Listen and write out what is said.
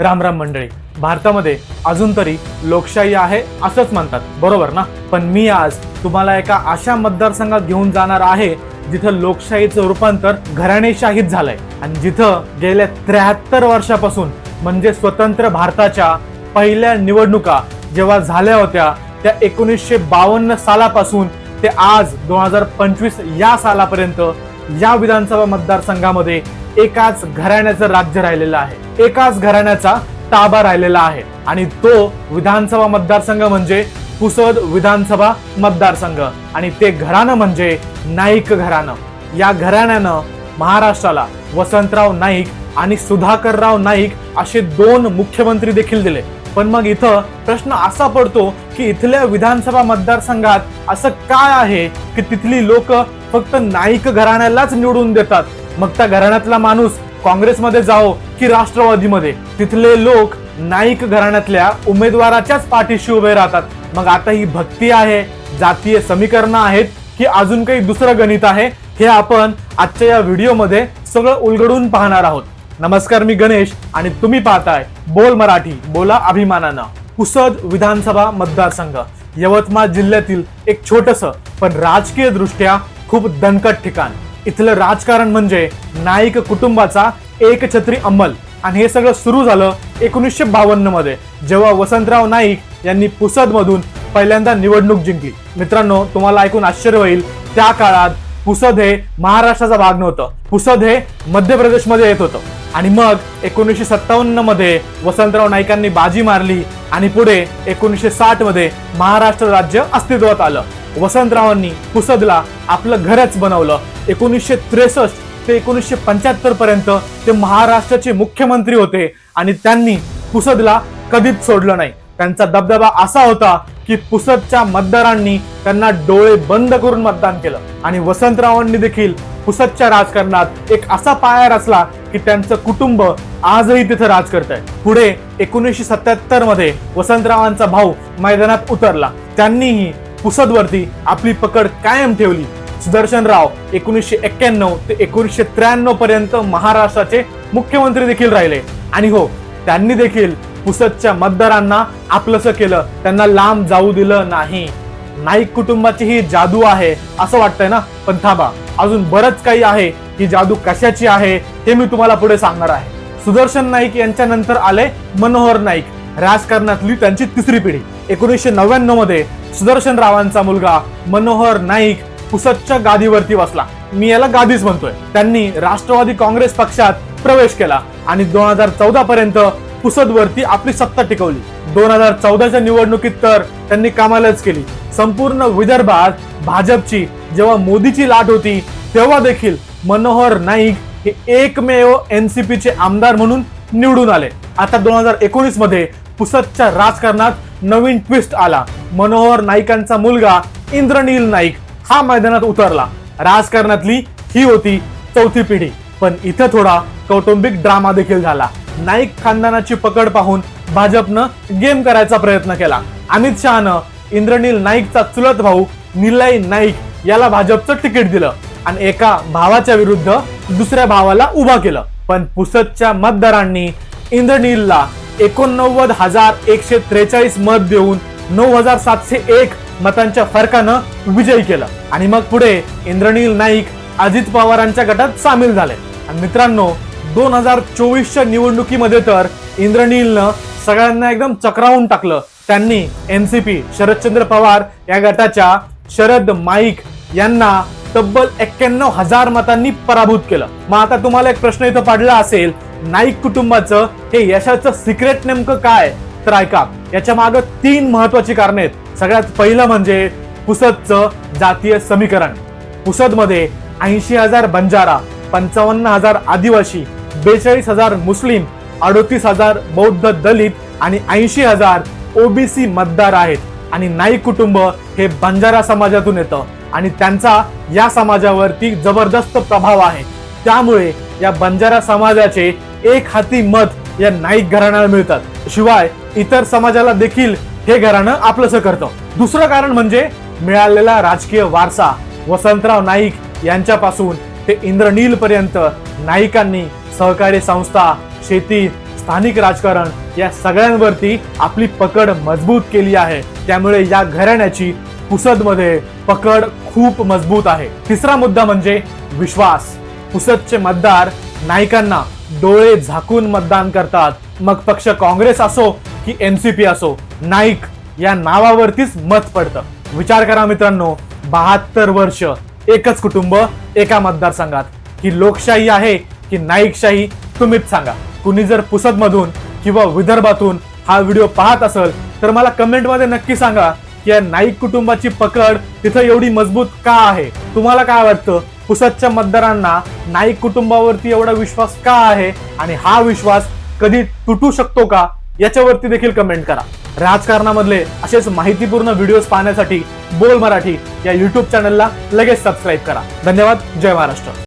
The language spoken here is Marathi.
राम राम मंडळी. भारतामध्ये अजून तरी लोकशाही आहे असंच म्हणतात. बरोबर ना? पण मी आज तुम्हाला एका अशा मतदारसंघात घेऊन जाणार आहे जिथं लोकशाहीचं रूपांतर घराणेशाहीत झालंय. आणि जिथं गेल्या त्र्याहत्तर वर्षापासून म्हणजे स्वतंत्र भारताच्या पहिल्या निवडणुका जेव्हा झाल्या होत्या त्या एकोणीसशे बावन्न सालापासून ते आज दोन हजार पंचवीस या सालापर्यंत या विधानसभा मतदारसंघामध्ये एकाच घराण्याचं राज्य राहिलेलं आहे. एकाच घराण्याचा ताबा राहिलेला आहे. आणि तो विधानसभा मतदारसंघ म्हणजे पुसद विधानसभा मतदारसंघ. आणि ते घराणं म्हणजे नाईक घराणं. या घराण्यानं महाराष्ट्राला वसंतराव नाईक आणि सुधाकरराव नाईक असे दोन मुख्यमंत्री देखील दिले. पण मग इथं प्रश्न असा पडतो की इथल्या विधानसभा मतदारसंघात असं काय आहे की तिथली लोक फक्त नाईक घराण्यालाच निवडून देतात? मग त्या घराण्यातला माणूस काँग्रेसमध्ये जाओ की राष्ट्रवादीमध्ये. तिथले लोक नाईक घराण्यातल्या उमेदवाराच्याच पाठीशी उभे राहतात. मग आता ही भक्ती आहे जातीय समीकरणं आहेत की अजून काही दुसरं गणित आहे हे आपण आजच्या या व्हिडिओमध्ये सगळं उलगडून पाहणार आहोत. नमस्कार मी गणेश आणि तुम्ही पाहताय बोल मराठी बोला अभिमानानं. पुसद विधानसभा मतदारसंघ. यवतमाळ जिल्ह्यातील एक छोटस पण राजकीय दृष्ट्या खूप दणकट ठिकाण. इथलं राजकारण म्हणजे नाईक कुटुंबाचा एकछत्री अंमल. आणि हे सगळं सुरू झालं एकोणीसशे बावन्नमध्ये जेव्हा वसंतराव नाईक यांनी पुसद मधून पहिल्यांदा निवडणूक जिंकली. मित्रांनो तुम्हाला ऐकून आश्चर्य होईल त्या काळात पुसद हे महाराष्ट्राचा भाग नव्हतं. पुसद हे मध्य प्रदेशमध्ये येत होतं. आणि मग एकोणीसशे सत्तावन्नमध्ये वसंतराव नाईकांनी बाजी मारली आणि पुढे एकोणीसशे साठमध्ये महाराष्ट्र राज्य अस्तित्वात आलं. वसंतरावांनी पुसदला आपलं घरच बनवलं. एकोणीसशे त्रेसष्ट ते एकोणीसशे पंच्याहत्तर पर्यंत ते महाराष्ट्राचे मुख्यमंत्री होते आणि त्यांनी पुसदला कधीच सोडलं नाही. त्यांचा दबदबा असा होता की पुसदच्या मतदारांनी त्यांना डोळे बंद करून मतदान केलं. आणि वसंतरावांनी देखील पुसदच्या राजकारणात एक असा पाया रचला की त्यांचं कुटुंब आजही तिथं राज करत आहे पुढे एकोणीसशे सत्याहत्तरमध्ये वसंतरावांचा भाऊ मैदानात उतरला. त्यांनीही पुसदवरती आपली पकड कायम ठेवली. सुदर्शन राव एकोणीसशे एक्क्याण्णव ते एकोणीसशे त्र्याण्णव पर्यंत महाराष्ट्राचे मुख्यमंत्री देखील राहिले. आणि हो त्यांनी देखील पुसदच्या मतदारांना आपलंसं केलं. त्यांना लांब जाऊ दिलं नाही. नाईक कुटुंबाची ही जादू आहे असं वाटतंय ना? पण थांबा अजून बरंच काही आहे. ही जादू कशाची आहे हे मी तुम्हाला पुढे सांगणार आहे. सुदर्शन नाईक यांच्या नंतर आले मनोहर नाईक. राजकारणातली त्यांची तिसरी पिढी. एकोणीसशे नव्याण्णवमध्ये सुदर्शन रावांचा मुलगा मनोहर नाईक पुसदच्या गादीवरती बसला. मी याला गादीच म्हणतोय. त्यांनी राष्ट्रवादी काँग्रेस पक्षात प्रवेश केला आणि दोन हजार चौदा पर्यंत पुसदवरती आपली सत्ता टिकवली. दोन हजार चौदाच्या निवडणुकीत तर त्यांनी कामालाच केली. संपूर्ण विदर्भात भाजपची जेव्हा मोदीची लाट होती तेव्हा देखील मनोहर नाईक हे एकमेव एनसीपीचे आमदार म्हणून निवडून आले. आता दोन हजार एकोणीसमध्ये पुसदच्या राजकारणात नवीन ट्विस्ट आला. मनोहर नाईकांचा मुलगा इंद्रनील नाईक हा मैदानात उतरला. राजकारणातली ही होती चौथी पिढी. पण इथं थोडा कौटुंबिक ड्रामा देखील झाला. नाईक खानदानाची पकड पाहून भाजपनं गेम करायचा प्रयत्न केला. अमित शहानं इंद्रनील नाईकचा चुलत भाऊ निलय नाईक याला भाजपचं तिकीट दिलं आणि एका भावाच्या विरुद्ध दुसऱ्या भावाला उभा केलं. पण पुसदच्या मतदारांनी इंद्रनीलला एकोणनव्वद हजार एकशे त्रेचाळीस मत देऊन नऊ हजार सातशे एक मतांच्या फरकानं विजयी केला. आणि मग पुढे इंद्रनील नाईक अजित पवारांच्या गटात सामील झाले. आणि मित्रांनो दोन हजार चोवीसच्या निवडणुकीमध्ये तर इंद्रनीलनं सगळ्यांना एकदम चक्रावून टाकलं. त्यांनी एनसीपी शरदचंद्र पवार या गटाच्या शरद माईक यांना तब्बल एक्क्याण्णव हजार मतांनी पराभूत केलं. मग आता तुम्हाला एक प्रश्न इथं पडला असेल नाईक कुटुंबाचं हे यशाचं सिक्रेट नेमकं काय? तर ऐका याच्या मागे तीन महत्वाची कारणे आहेत. सगळ्यात पहिलं म्हणजे पुसदचं जातीय समीकरण. पुसदमध्ये ऐंशी हजार बंजारा पंचावन्न हजार आदिवासी बेचाळीस हजार मुस्लिम अडोतीस हजार बौद्ध दलित आणि ऐंशी हजार ओबीसी मतदार आहेत. आणि नाईक कुटुंब हे बंजारा समाजातून येतं. आणि त्यांचा या समाजावरती जबरदस्त प्रभाव आहे. त्यामुळे या बंजारा समाजाचे एक हाती मत या नाईक घराण्याला मिळतात. शिवाय इतर समाजाला देखील हे घराणं आपलंसं करतं. दुसरं कारण म्हणजे मिळालेला राजकीय वारसा. वसंतराव नाईक यांच्यापासून ते इंद्रनील पर्यंत नाईकांनी सहकारी संस्था शेती स्थानिक राजकारण या सगळ्यांवरती आपली पकड मजबूत केली आहे. त्यामुळे या घराण्याची पुसदमध्ये पकड खूप मजबूत आहे. तिसरा मुद्दा म्हणजे विश्वास. पुसदचे मतदार नायकांना डोळे झाकून मतदान करतात. मग पक्ष काँग्रेस असो की एनसीपी असो नाईक या नावावरतीच मत पडतं. विचार करा मित्रांनो बहात्तर वर्ष एकच कुटुंब एका मतदारसंघात. ही लोकशाही आहे की नाईकशाही तुम्हीच सांगा. कुणी जर पुसतमधून किंवा विदर्भातून हा व्हिडिओ पाहत असेल तर मला कमेंटमध्ये नक्की सांगा. या नाईक कुटुंबाची पकड तिथं एवढी मजबूत का आहे? तुम्हाला काय वाटतं? पुसदच्या मतदारांना नाईक कुटुंबावरती एवढा विश्वास का आहे? आणि हा विश्वास कधी तुटू शकतो का? याच्यावरती देखील कमेंट करा. राजकारणामधले असेच माहितीपूर्ण व्हिडिओज पाहण्यासाठी बोल मराठी या युट्यूब चॅनलला लगेच सबस्क्राईब करा. धन्यवाद. जय महाराष्ट्र.